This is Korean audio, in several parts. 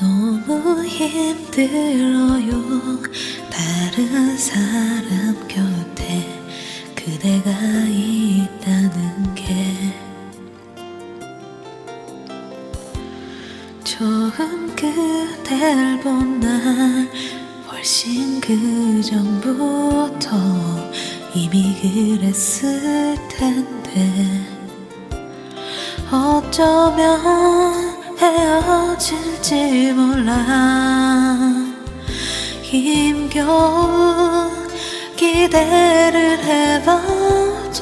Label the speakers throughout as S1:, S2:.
S1: 너무 힘들어요. 다른 사람 곁에 그대가 있다는 처음 그댈 본날 훨씬 그 전부터 이미 그랬을 텐데. 어쩌면 헤어질지 몰라. 힘겨운 기대를 해봐도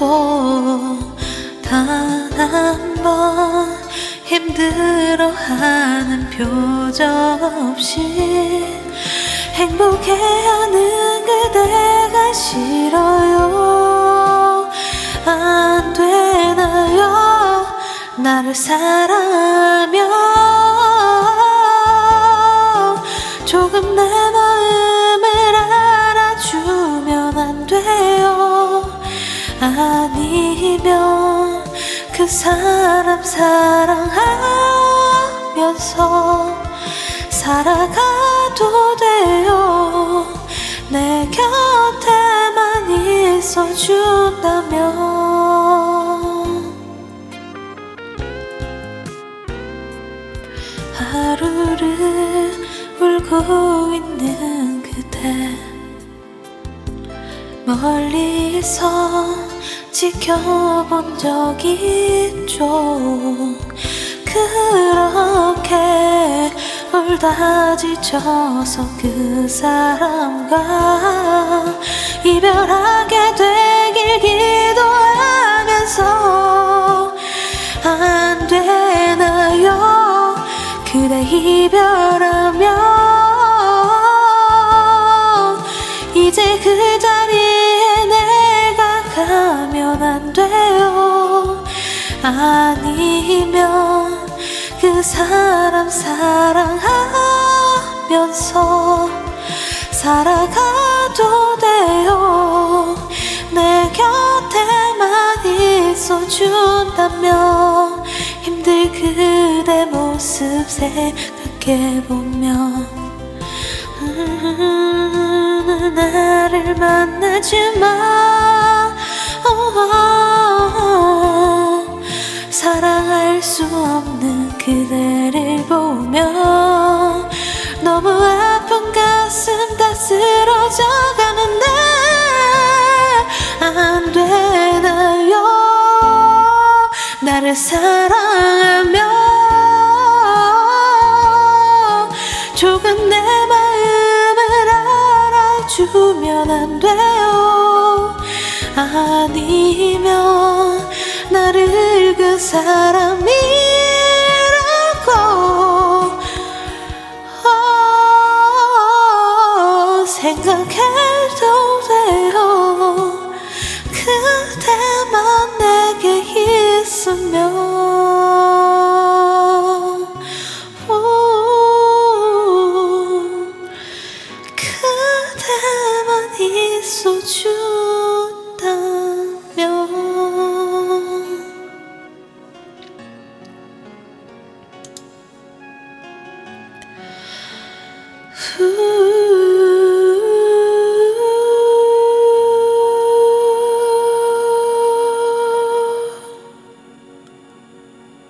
S1: 단 한 번 힘들어하는 표정 없이 행복해하는 그대가 싫어요. 안 되나요? 나를 사랑하면 조금 내 마음을 알아주면 안 돼요. 아니면 그 사람 사랑하 면서 살아가도 돼요. 내 곁에만 있어준다면 하루를 울고 있는 그대 멀리서 지켜본 적 있죠. 그렇게 울다 지쳐서 그 사람과 이별하게 되길 기도하면서 안 되나요? 그대 이별하면 이제 그 자리에 내가 가면 안 돼요? 아니면 그 사람 사랑하면서 살아가도 돼요. 내 곁에만 있어준다면 힘들 그대 모습 생각해보면. 음, 나를 만나지 마. 어, 사랑할 수 없는 그대를 보며 너무 아픈 가슴 다 쓰러져 가는데 안 되나요? 나를 사랑하며 조금 내 마음을 알아주면 안 돼요? 그 사람이라고. 어, 생각해도 돼요. 그대만 내게 있으면. 오, 그대만 있어준